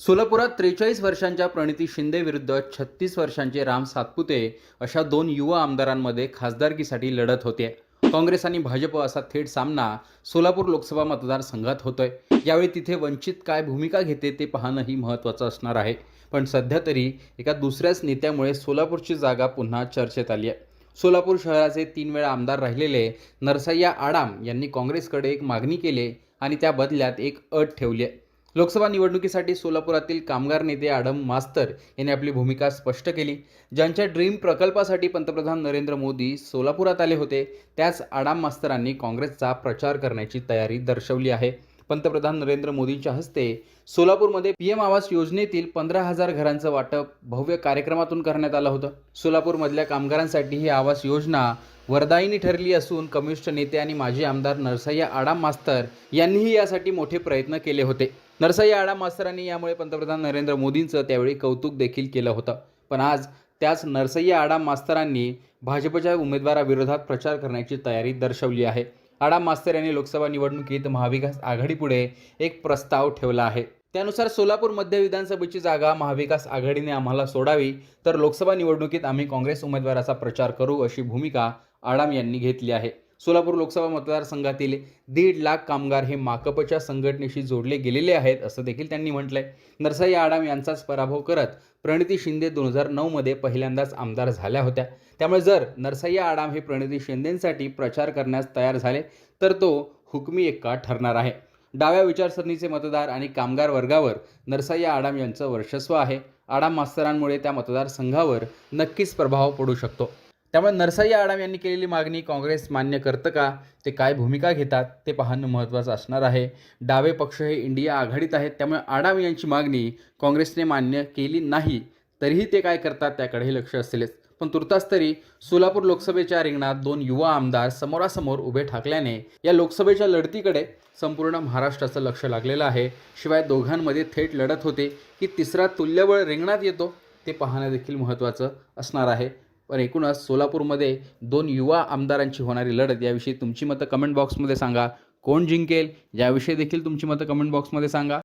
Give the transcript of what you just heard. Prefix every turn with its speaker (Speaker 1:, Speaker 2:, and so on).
Speaker 1: सोलापुरात त्रेचाळीस वर्षांच्या प्रणिती शिंदे विरुद्ध छत्तीस वर्षांचे राम सातपुते अशा दोन युवा आमदारांमध्ये खासदारकीसाठी लढत होते. काँग्रेस आणि भाजप असा थेट सामना सोलापूर लोकसभा मतदारसंघात होतोय. यावेळी तिथे वंचित काय भूमिका घेते ते पाहणंही महत्त्वाचं असणार आहे. पण सध्या तरी एका दुसऱ्याच नेत्यामुळे सोलापूरची जागा पुन्हा चर्चेत आली आहे. सोलापूर शहराचे तीन वेळा आमदार राहिलेले नरसय्या आडाम यांनी काँग्रेसकडे एक मागणी केली आणि त्या बदल्यात एक अट ठेवली आहे. लोकसभा निवडणुकीसाठी सोलापुरातील कामगार नेते आडम मास्तर यांनी आपली भूमिका स्पष्ट केली. ज्यांच्या ड्रीम प्रकल्पासाठी पंतप्रधान नरेंद्र मोदी सोलापुरात आले होते त्याच आडाम मास्तरांनी काँग्रेसचा प्रचार करण्याची तयारी दर्शवली आहे. पंतप्रधान नरेंद्र मोदींच्या हस्ते सोलापूरमध्ये पी एम आवास योजनेतील पंधरा हजार घरांचं वाटप भव्य कार्यक्रमातून करण्यात आलं होतं. सोलापूरमधल्या कामगारांसाठी ही आवास योजना वरदायिनी ठरली असून कम्युनिस्ट नेते आणि माजी आमदार नरसय्या आडाम मास्तर यांनीही यासाठी मोठे प्रयत्न केले होते. नरसय्या आडाम मास्तरांनी यामुळे पंतप्रधान नरेंद्र मोदींचं त्यावेळी कौतुक देखील केलं होतं. पण आज त्याच नरसय्या आडाम मास्तरांनी भाजपच्या उमेदवाराविरोधात प्रचार करण्याची तयारी दर्शवली आहे. आडाम मास्तर यांनी लोकसभा निवडणुकीत महाविकास आघाडीपुढे एक प्रस्ताव ठेवला आहे. त्यानुसार सोलापूर मध्य विधानसभेची जागा महाविकास आघाडीने आम्हाला सोडावी तर लोकसभा निवडणुकीत आम्ही काँग्रेस उमेदवाराचा प्रचार करू अशी भूमिका आडाम यांनी घेतली आहे. सोलापूर लोकसभा मतदारसंघातील दीड लाख कामगार हे माकपच्या संघटनेशी जोडले गेलेले आहेत असं देखील त्यांनी म्हटलंय. नरसाई आडाम यांचाच पराभव करत प्रणिती शिंदे दोन हजार नऊमध्ये पहिल्यांदाच आमदार झाल्या होत्या. त्यामुळे जर नरसय्या आडाम हे प्रणिती शिंदेंसाठी प्रचार करण्यास तयार झाले तर तो हुकमी एक्का ठरणार आहे. डाव्या विचारसरणीचे मतदार आणि कामगार वर्गावर नरसय्या आडाम यांचं वर्चस्व आहे. आडाम मास्तरांमुळे त्या मतदारसंघावर नक्कीच प्रभाव पडू शकतो. त्यामुळे नरसाई आडाम यांनी केलेली मागणी काँग्रेस मान्य करतं का? ते काय भूमिका घेतात? ते पाहणं महत्त्वाचं असणार आहे. डावे पक्ष हे इंडिया आघाडीत आहेत. त्यामुळे आडाम यांची मागणी काँग्रेसने मान्य केली नाही. तरीही ते काय करतात त्याकडेही लक्ष असेलच पण तुर्तास तरी सोलापूर लोकसभेच्या रिंगणात दोन युवा आमदार समोरासमोर उभे ठाकल्याने या लोकसभेच्या लढतीकडे संपूर्ण महाराष्ट्राचं लक्ष लागलेलं आहे. शिवाय दोघांमध्ये थेट लढत होते की तिसरा तुल्यबळ रिंगणात येतो ते पाहणं देखील महत्त्वाचं असणार आहे. पण एकूणच सोलापूरमध्ये दोन युवा आमदारांची होणारी लढत याविषयी तुमची मतं कमेंट बॉक्समध्ये सांगा. कोण जिंकेल? याविषयी देखील तुमची मतं कमेंट बॉक्समध्ये सांगा.